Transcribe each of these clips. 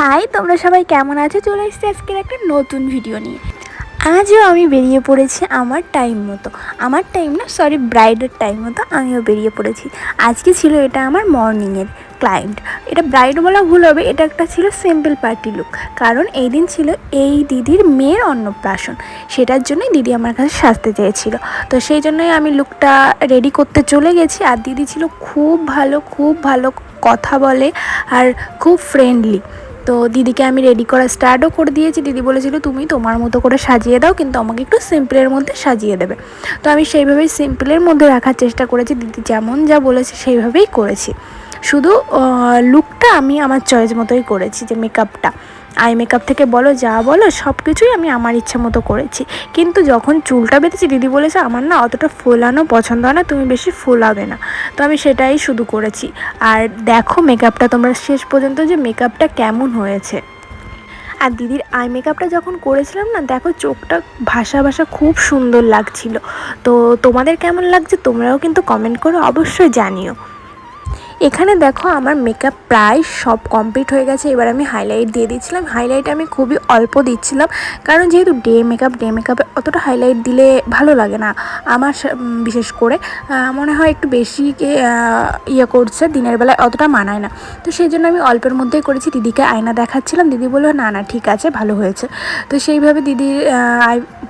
High, তোমরা সবাই কেমন আছো? চলে এসেছি আজকের একটা নতুন ভিডিও নিয়ে। আজও আমি বেরিয়ে পড়েছি আমার টাইম মতো। আমার টাইম না সরি ব্রাইডের টাইম মতো আমিও বেরিয়ে পড়েছি। আজকে ছিল এটা আমার মর্নিংয়ের ক্লায়েন্ট এটা ব্রাইড বলা ভুল হবে, এটা একটা ছিল সিম্পল পার্টি লুক কারণ এই দিন ছিল এই দিদির মেয়ের অন্নপ্রাশন। সেটার জন্যই দিদি আমার কাছে সাজতে চেয়েছিল। তো সেই জন্যই আমি লুকটা রেডি করতে চলে গেছি। আর দিদি ছিল খুব ভালো খুব ভালো কথা বলে আর খুব ফ্রেন্ডলি তো দিদিকে আমি রেডি করা স্টার্টও করে দিয়েছি। দিদি বলেছিল, তুমি তোমার মতো করে সাজিয়ে দাও, কিন্তু আমাকে একটু সিম্পলের মধ্যে সাজিয়ে দেবে। তো আমি সেইভাবেই সিম্পলের মধ্যে রাখার চেষ্টা করেছি। দিদি যেমন যা বলেছে সেইভাবেই করেছি। শুধু লুকটা আমি আমার চয়েস মতোই করেছি যে মেকআপটা আই মেকআপ থেকে বলো, যা বলো সব কিছুই আমি আমার ইচ্ছা মতো করেছি। কিন্তু যখন চুলটা বেঁধেছি, দিদি বলেছে, আমার না অতটা ফোলানো পছন্দ হয় না, তুমি বেশি ফোলাবে না। তো আমি সেটাই শুধু করেছি। আর দেখো মেকআপটা তোমরা শেষ পর্যন্ত যে মেকআপটা কেমন হয়েছে। আর দিদির আই মেকআপটা যখন করেছিলাম না, দেখো চোখটা ভাসা ভাসা খুব সুন্দর লাগছিল। তো তোমাদের কেমন লাগছে, তোমরাও কিন্তু কমেন্ট করে অবশ্যই জানিও। এখানে দেখো আমার মেকআপ প্রায় সব কমপ্লিট হয়ে গেছে। এবার আমি হাইলাইট দিয়ে দিচ্ছিলাম। হাইলাইট আমি খুবই অল্প দিচ্ছিলাম। কারণ যেহেতু ডে মেকআপ ডে মেকআপে অতটা হাইলাইট দিলে ভালো লাগে না। আমার বিশেষ করে মনে হয় একটু বেশি ইয়ে করছে, দিনের বেলায় অতটা মানায় না। তো সেই জন্য আমি অল্পের মধ্যেই করেছি। দিদিকে আয়না দেখাচ্ছিলাম। দিদি বলল, না না, ঠিক আছে, ভালো হয়েছে। তো সেইভাবে দিদির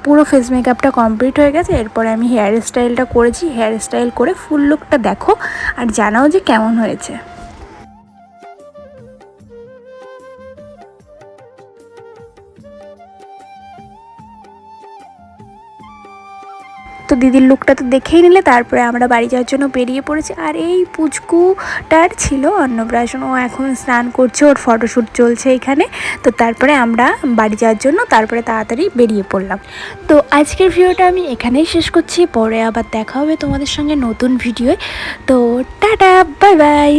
পুরো ফেস মেকআপটা কমপ্লিট হয়ে গেছে। এরপরে আমি হেয়ার স্টাইলটা করেছি। হেয়ার স্টাইল করে ফুল লুকটা দেখো। আর জানাও যে কেমন হয়েছে। তো দিদির লুকটা তো দেখেই নিলে, তারপরে আমরা বাড়ি যাওয়ার জন্য বেরিয়ে পড়েছি। আর এই পুচকুটার ছিল অন্নপ্রাশন, ও এখন স্নান করছে, ওর ফটোশ্যুট চলছে এখানে। তো তারপরে আমরা বাড়ি যাওয়ার জন্য তারপরে তাড়াতাড়ি বেরিয়ে পড়লাম। তো আজকের ভিডিওটা আমি এখানেই শেষ করছি, পরে আবার দেখা হবে তোমাদের সঙ্গে নতুন ভিডিওয়। তো টাটা বাই বাই